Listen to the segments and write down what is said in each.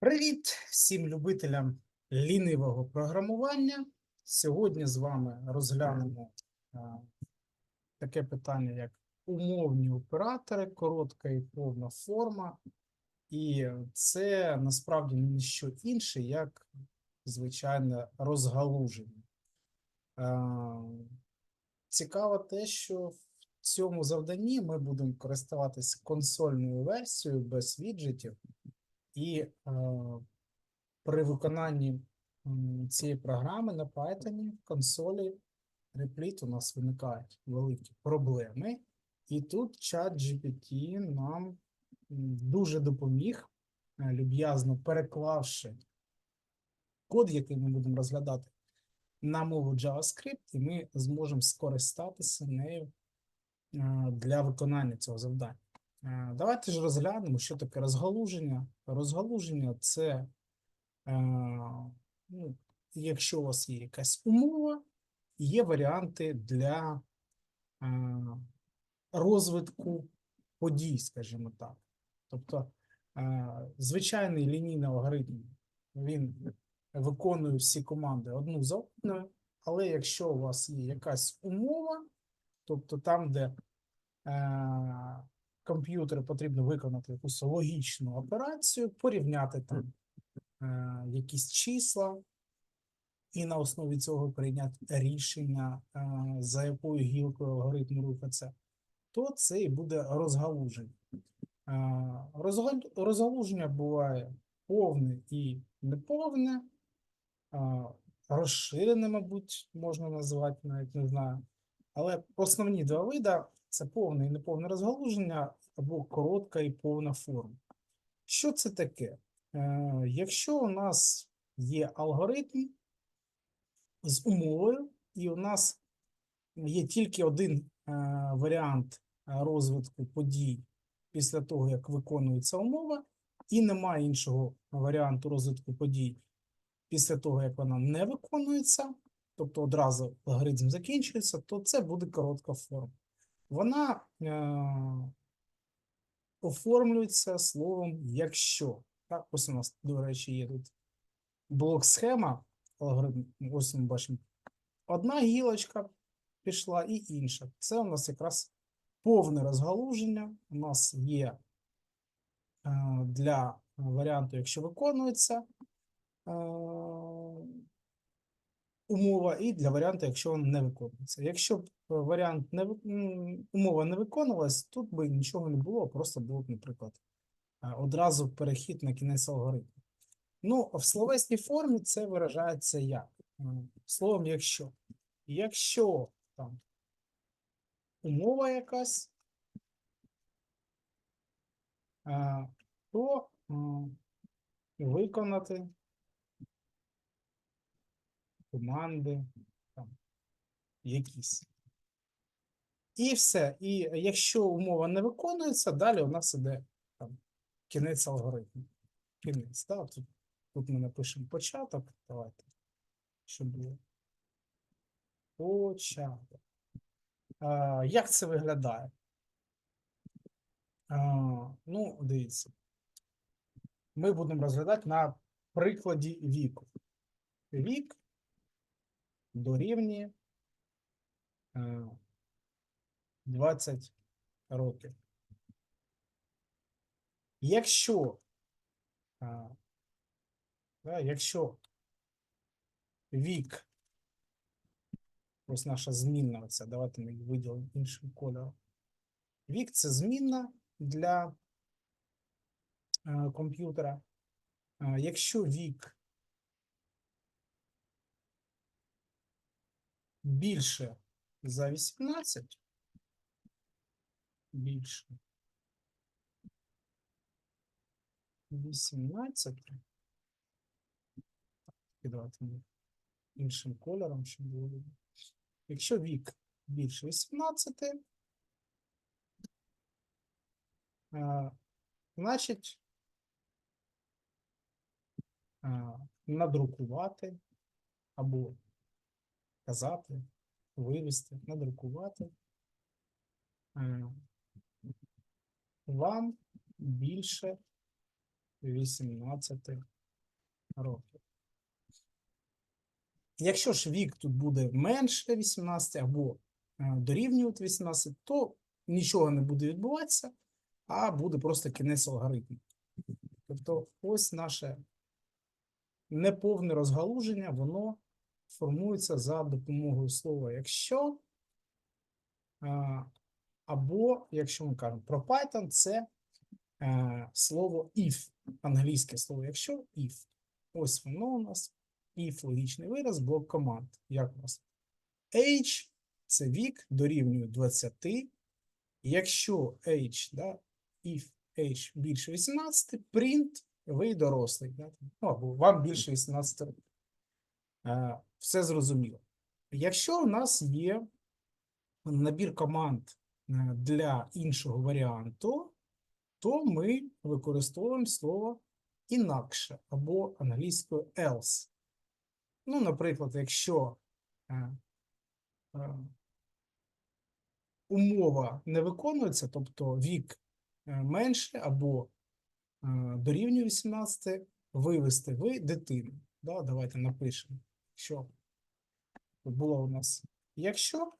Привіт всім любителям лінивого програмування. Сьогодні з вами розглянемо а, таке питання, як умовні оператори, коротка і повна форма. І це насправді не що інше, як звичайне розгалуження. А, Цікаво те, що в цьому завданні ми будемо користуватися консольною версією без віджитів. І е, при виконанні цієї програми на Python в консолі Replit у нас виникають великі проблеми. І тут чат GPT нам дуже допоміг, е, люб'язно переклавши код, який ми будемо розглядати, на мову JavaScript, і ми зможемо скористатися нею е, для виконання цього завдання. Е, Давайте ж розглянемо, що таке розгалуження. Розгалуження це, е, ну, якщо у вас є якась умова, є варіанти для е, розвитку подій, скажімо так. Тобто, звичайний лінійний алгоритм, він виконує всі команди одну за одною, але якщо у вас є якась умова, тобто там, де комп'ютеру потрібно виконати якусь логічну операцію, порівняти там е, якісь числа, і на основі цього прийняти рішення, е, за якою гілкою алгоритму рухатися, то це і буде розгалуження. Е, розгалуження буває повне і неповне, е, розширене, мабуть, можна назвати, навіть не знаю. Але основні два вида це повне і неповне розгалуження або коротка і повна форма. Що це таке? Е, якщо у нас є алгоритм з умовою, і у нас є тільки один е, варіант е, розвитку подій після того, як виконується умова, і немає іншого варіанту розвитку подій після того, як вона не виконується, тобто одразу алгоритм закінчується, то це буде коротка форма. Вона е, оформлюється словом якщо. Так, ось у нас, до речі, є тут блок схема. Алгоритм, ось ми бачимо. Одна гілочка пішла і інша. Це у нас якраз повне розгалуження. У нас є е, для варіанту, якщо виконується е, умова, і для варіанту, якщо вона не виконується. Якщо б е, варіант не умова не виконувалась, тут би нічого не було, просто було б, наприклад, е, одразу перехід на кінець алгоритму. Ну, в словесній формі це виражається як? Словом, якщо. Якщо там умова якась, е, то виконати команди там, якісь. І все. І якщо умова не виконується, далі у нас іде там, кінець алгоритму. Кінець. Да? Тут, тут ми напишемо початок. Давайте. Щоб було. Початок. А, як це виглядає? А, ну, дивіться. Ми будемо розглядати на прикладі віку. Вік дорівнює е, 20 років. Якщо, е, да, якщо вік, ось наша змінна, оця, давайте ми виділимо іншим кольором. Вік це змінна для е, комп'ютера. Е, Якщо вік більше за 18, більше 18, давайте ми іншим кольором, щоб було видно. Якщо вік більше 18, значить надрукувати або казати, вивести, надрукувати. Е, Вам більше 18 років. Якщо ж вік тут буде менше 18 або е, дорівнювати 18, то нічого не буде відбуватися, а буде просто кінець алгоритму. Тобто, ось наше неповне розгалуження, воно формується за допомогою слова якщо, або, якщо ми кажемо про Python, це е, слово if, англійське слово якщо if. Ось воно у нас if логічний вираз, блок команд. Як у нас? Age це вік дорівнює 20. Якщо age, да, if age більше 18, print ви дорослий. Да? Ну, або вам більше 18 років. Е, Все зрозуміло. Якщо у нас є набір команд е, для іншого варіанту, то ми використовуємо слово інакше або англійською else. Ну, наприклад, якщо е, е, умова не виконується, тобто вік менше або дорівнює 18, вивести ви дитину. Да, давайте напишемо, що було у нас якщо,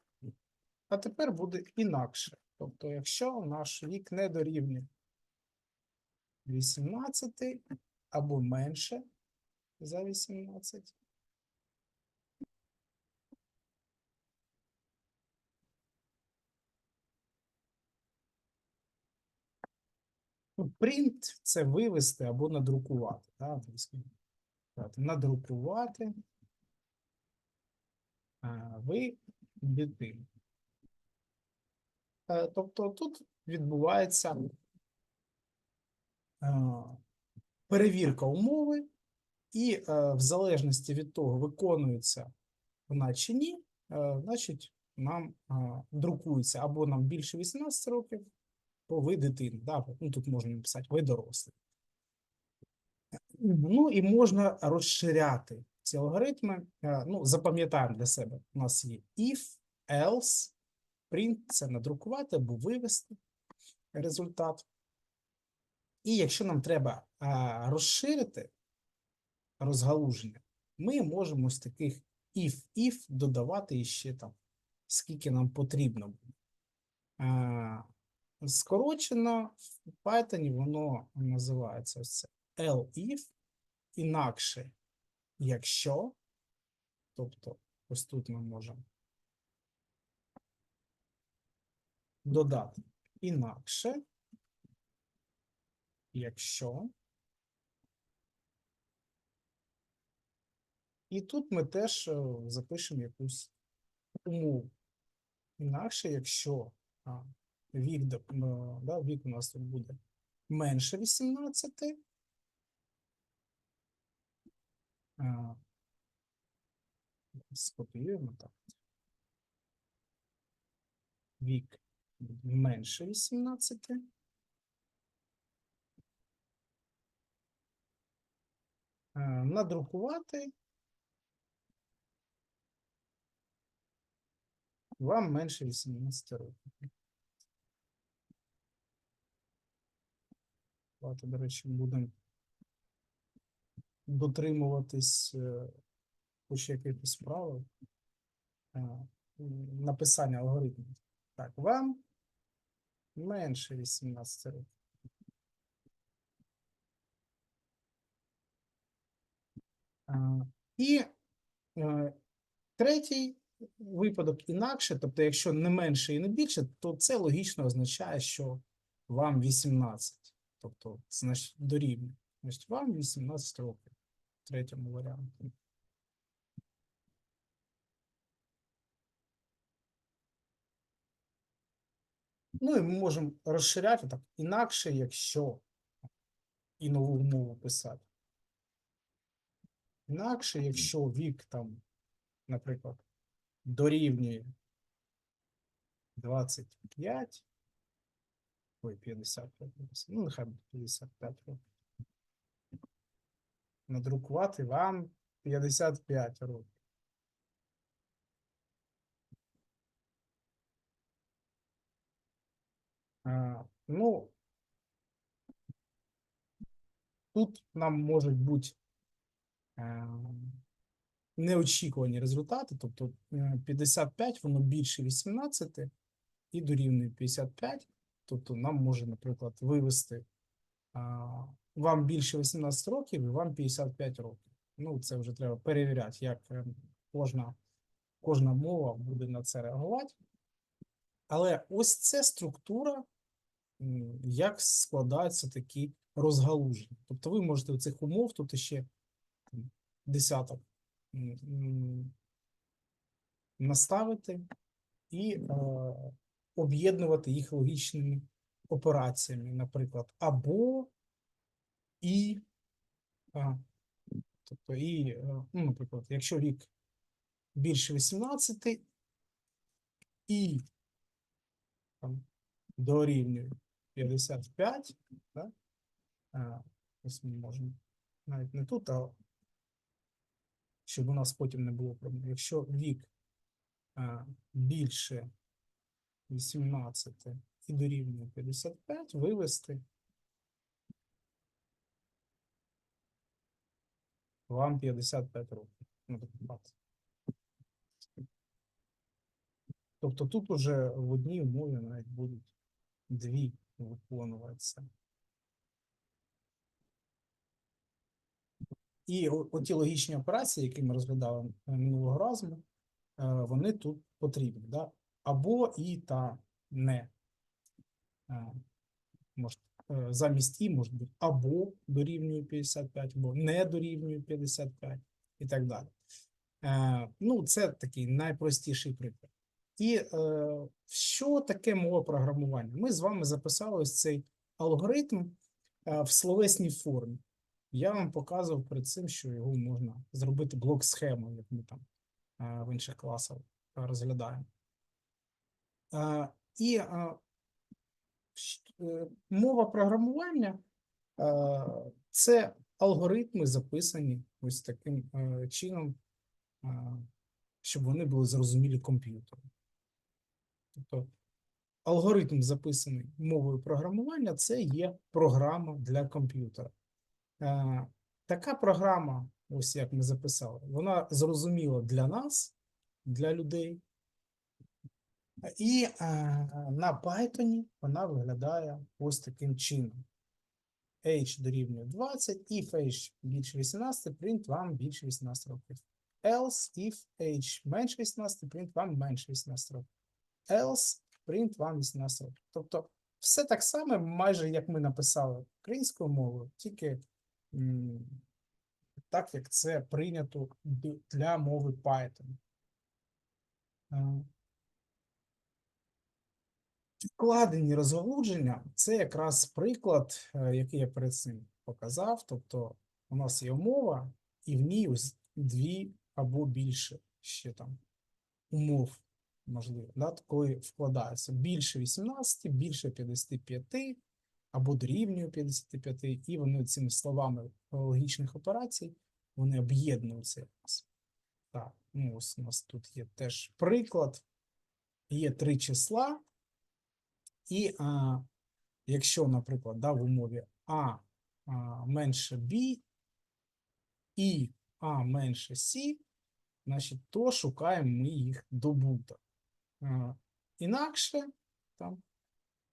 а тепер буде інакше. Тобто, якщо наш вік не дорівнює 18 або менше за 18. Ну, Print це вивести або надрукувати. Да? Так, Надрукувати ви дитину. Е, Тобто тут відбувається е, перевірка умови, і е, в залежності від того, виконується вона чи ні, значить, нам друкується або нам більше 18 років, то ви дитина. Да? Ну, тут можна написати ви дорослий. Ну і можна розширяти ці алгоритми. Е, Ну, запам'ятаємо для себе. У нас є if, else, print це надрукувати або вивести результат. І якщо нам треба розширити розгалуження, ми можемо з таких if-if додавати іще там, скільки нам потрібно буде. Скорочено в Python воно називається ось це elif, інакше, якщо, тобто ось тут ми можемо додати інакше, якщо. І тут ми теж е, запишемо якусь умову. Інакше, якщо вік, е, да, вік у нас тут буде менше 18, а, скопіюємо так. Вік менше 18. Е, надрукувати вам менше 18 років. Давайте, до речі, будемо дотримуватись е, хоч якихось правил е, написання алгоритмів. Так, вам менше 18 років. І е, третій випадок інакше, тобто, якщо не менше і не більше, то це логічно означає, що вам 18, тобто, значить, дорівнює. Значить, вам 18 років третьому варіанті. Ну і ми можемо розширяти так інакше, якщо і нову умову писати. Інакше, якщо вік там, наприклад, дорівнює 25, ой, 55, ну, нехай буде 55 років. Надрукувати вам 55 років. Ну, тут нам можуть бути е, неочікувані результати, тобто е, 55 воно більше 18 і дорівнює 55. Тобто нам може, наприклад, вивести вам більше 18 років вам 55 років. Ну, це вже треба перевіряти, як е, кожна, кожна мова буде на це реагувати. Але ось це структура, як складаються такі розгалуження. Тобто ви можете в цих умов тут ще десяток наставити і е, об'єднувати їх логічними операціями, наприклад, або і, тобто і, е, ну, наприклад, якщо рік більше 18 і там, дорівнює 55, да? а, ось ми можемо навіть не тут, а щоб у нас потім не було проблем. Якщо вік а, більше 18 і дорівнює 55, вивести вам 55 років. Ну. Тобто тут уже в одній умові навіть будуть дві виконуватися. І оті логічні операції, які ми розглядали минулого разу, е, вони тут потрібні. Да? Або і та не. Е, Може, е, замість і може бути або дорівнює 55, або не дорівнює 55 і так далі. Е, Ну, це такий найпростіший приклад. І е, що таке мова програмування? Ми з вами записали ось цей алгоритм е, в словесній формі. Я вам показував перед цим, що його можна зробити блок схемою, як ми там е, в інших класах е, розглядаємо. Е, І е, е, мова програмування е, це алгоритми, записані ось таким е, чином, е, щоб вони були зрозумілі комп'ютеру. Тобто алгоритм, записаний мовою програмування, це є програма для комп'ютера. Е, Така програма, ось як ми записали, вона зрозуміла для нас, для людей. І е, на Python вона виглядає ось таким чином. H дорівнює 20, if H більше 18, print вам більше 18 років. Else, if H менше 18, print вам менше 18 років. Else, print вам 18 років. Тобто все так само, майже як ми написали українською мовою, тільки так, як це прийнято для мови Python. Вкладені розгалудження це якраз приклад, е, який я перед цим показав. Тобто, у нас є умова, і в ній ось дві або більше ще там умов можливо, да, коли вкладається більше 18, більше 55 або дорівнює 55, і вони цими словами логічних операцій вони об'єднуються якось. Так, ну ось у нас тут є теж приклад. Є три числа. І а, якщо, наприклад, да, в умові А, а менше Б і А менше С, значить, то шукаємо ми їх добуток. Інакше там,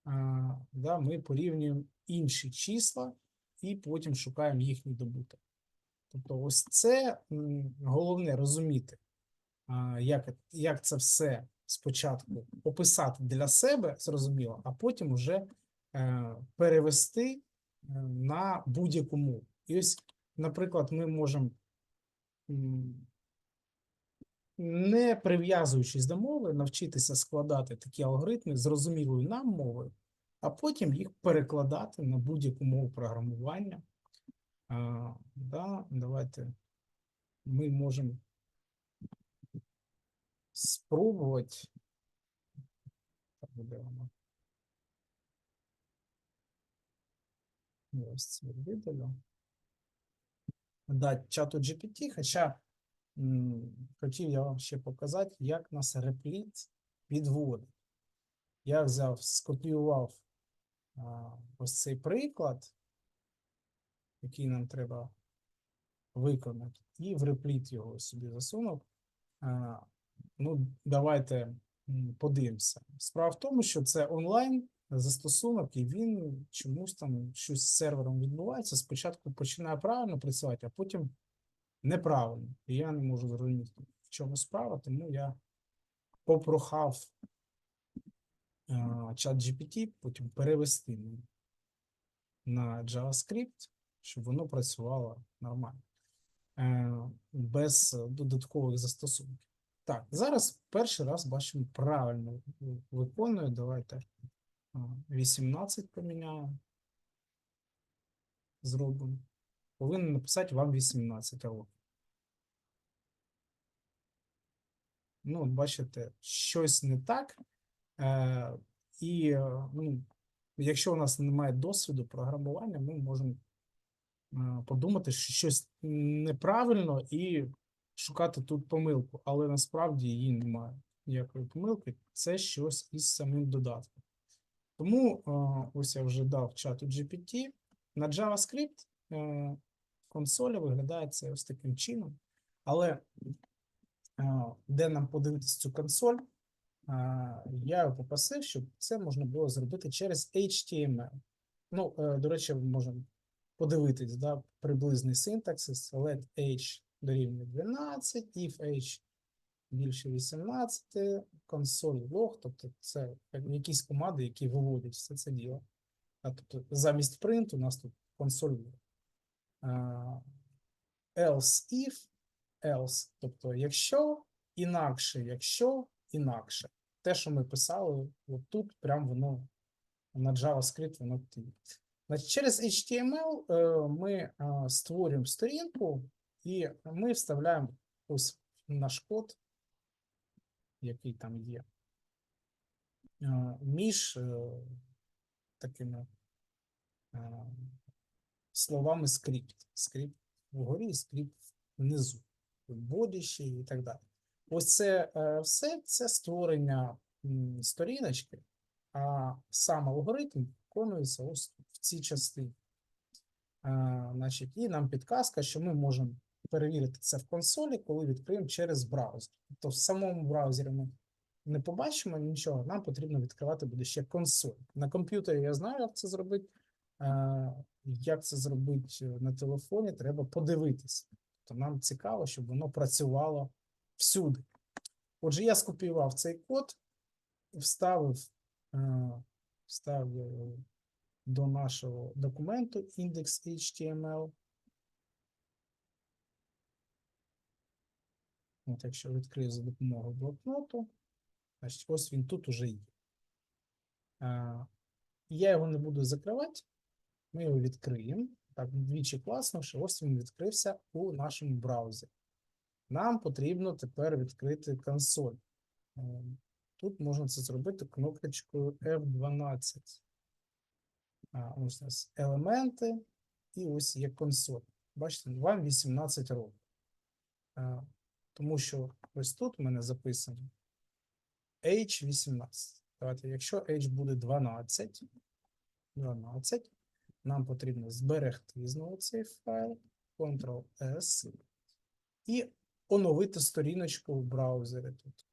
а, да, ми порівнюємо інші числа і потім шукаємо їхній добуток. Тобто, ось це головне розуміти, як, як це все спочатку описати для себе, зрозуміло, а потім вже е, перевести е, на будь-яку мову. І ось, наприклад, ми можемо, не прив'язуючись до мови, навчитися складати такі алгоритми зрозумілою нам мовою, а потім їх перекладати на будь-яку мову програмування. А, да, давайте ми можемо спробувати. Так, де? Ось це видалю. Да, чату GPT, хоча м, хотів я вам ще показати, як нас репліт підводить. Я взяв, скопіював а, ось цей приклад. який нам треба виконати, і в репліт його собі засунув. А, Ну, давайте подивимося. Справа в тому, що це онлайн застосунок, і він чомусь там щось з сервером відбувається. Спочатку починає правильно працювати, а потім неправильно. І я не можу зрозуміти, в чому справа, тому я попрохав чат GPT потім перевести на JavaScript, щоб воно працювало нормально, е, без додаткових застосунків. Так, зараз перший раз бачимо правильно виконую. Давайте 18 поміняємо. Зробимо. Повинен написати вам 18 років. Ну, бачите, щось не так. Е, і е, ну, якщо у нас немає досвіду програмування, ми можемо е, подумати, що щось неправильно і шукати тут помилку, але насправді її немає ніякої помилки. Це щось із самим додатком. Тому е, ось я вже дав чату GPT. На JavaScript е, консоля виглядає це ось таким чином. Але е, де нам подивитися цю консоль, я попросив, щоб це можна було зробити через HTML. Ну, до речі, можемо подивитись, да, приблизний синтаксис, let h дорівнює 12, if h більше 18, консоль log, тобто це якісь команди, які виводять все це діло. А, тобто замість print у нас тут консоль. А, else if, else, тобто якщо, інакше, якщо, інакше. Те, що ми писали, от тут прям воно на JavaScript воно. Значить, через HTML е, ми створюємо сторінку, і ми вставляємо ось наш код, який там є, е, між е, такими е, словами скрипт. Скрипт вгорі, скрипт внизу, бодіще і так далі. Ось це все це створення сторіночки, а сам алгоритм виконується ось в цій частині. Значить, і нам підказка, що ми можемо перевірити це в консолі, коли відкриємо через браузер. Тобто в самому браузері ми не побачимо нічого, нам потрібно відкривати буде ще консоль. На комп'ютері я знаю, як це зробити. Е, Як це зробити на телефоні, треба подивитися. Тобто нам цікаво, щоб воно працювало всюди. Отже, я скопіював цей код, вставив, е, вставив до нашого документу index.html. От якщо відкрию за допомогою блокноту, значить ось він тут уже є. А, я його не буду закривати. Ми його відкриємо. Так, двічі класно, що ось він відкрився у нашому браузері. Нам потрібно тепер відкрити консоль. Е, Тут можна це зробити кнопочкою F12. А, Ось у нас елементи, і ось є консоль. Бачите, вам 18 років. Тому що ось тут у мене записано H18. Давайте, якщо H буде 12, 12, нам потрібно зберегти знову цей файл, Ctrl-S, і оновити сторіночку в браузері тут.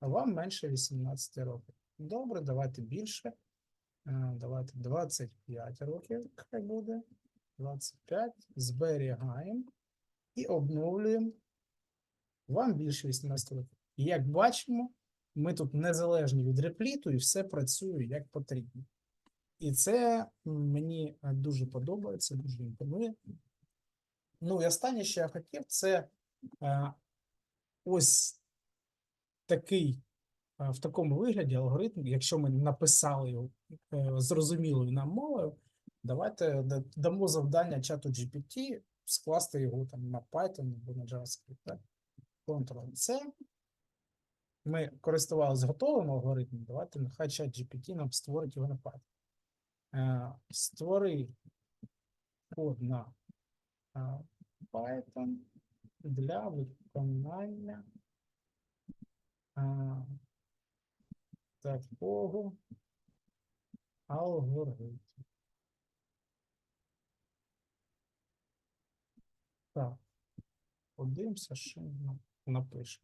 А вам менше 18 років. Добре, давайте більше. Е, Давайте 25 років, хай буде. 25. Зберігаємо і обновлюємо. Вам більше 18 років. І як бачимо, ми тут незалежні від репліту, і все працює як потрібно. І це мені е, дуже подобається, дуже імпонує. Ну і останнє, що я хотів, це е, ось такий е, в такому вигляді алгоритм, якщо ми написали його зрозумілою нам мовою, давайте дамо завдання чату GPT скласти його там на Python або на JavaScript. Так? Ctrl-C. Ми користувалися готовим алгоритмом. Давайте нехай чат GPT нам створить його на Python. Е, Створи код на е, Python для виконання такого алгоритму. Так. Подивимося, що нам напише.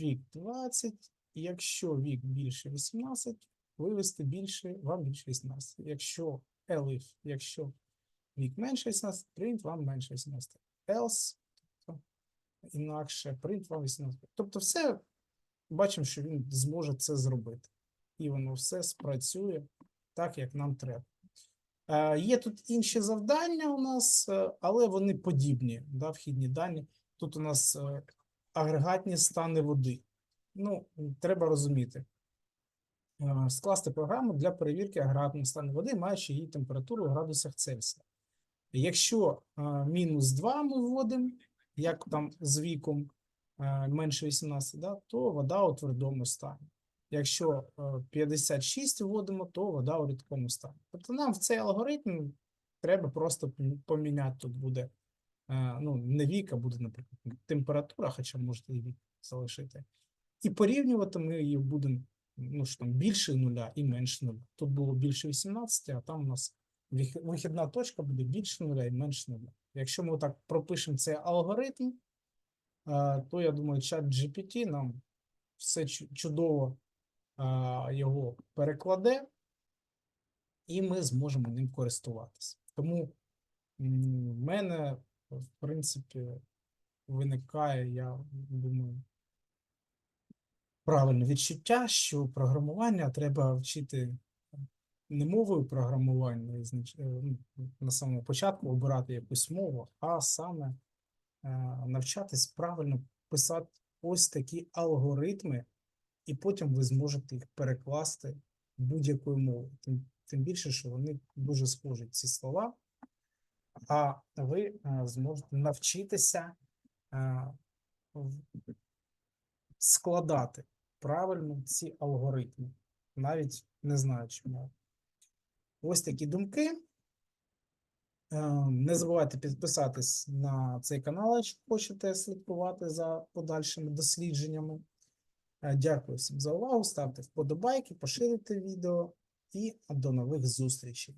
Вік 20. Якщо вік більше 18, вивести більше, вам більше 18. Якщо elif, якщо вік менше 18, print вам менше 18. Else, тобто інакше, print вам 18. Тобто все, бачимо, що він зможе це зробити. І воно все спрацює так, як нам треба. Е, Є тут інші завдання у нас, е, але вони подібні, да, вхідні дані. Тут у нас е, агрегатні стани води. Ну, треба розуміти. Е, Скласти програму для перевірки агрегатних станів води, маючи її температуру у градусах Цельсія. Якщо е, мінус 2 ми вводимо, як там з віком менше 18, да, то вода у твердому стані. Якщо е, 56 вводимо, то вода у рідкому стані. Тобто нам в цей алгоритм треба просто поміняти. Тут буде ну, не вік, а буде, наприклад, температура, хоча можете і залишити. І порівнювати ми її будемо ну, що там, більше нуля і менше нуля. Тут було більше 18, а там у нас вихідна точка буде більше нуля і менше нуля. Якщо ми так пропишемо цей алгоритм, е, то я думаю, чат GPT нам все чудово його перекладе, і ми зможемо ним користуватися. Тому в мене, в принципі, виникає, я думаю, правильне відчуття, що програмування треба вчити не мовою програмування, е, ну, на самому початку обирати якусь мову, а саме е, навчатись правильно писати ось такі алгоритми, і потім ви зможете їх перекласти будь-якою мовою. Тим більше, що вони дуже схожі ці слова, а ви е, зможете навчитися е, складати правильно ці алгоритми, навіть не знаючи мови. Ось такі думки. Е, Не забувайте підписатись на цей канал, якщо хочете слідкувати за подальшими дослідженнями. Дякую всім за увагу. Ставте вподобайки, поширюйте відео і до нових зустрічей.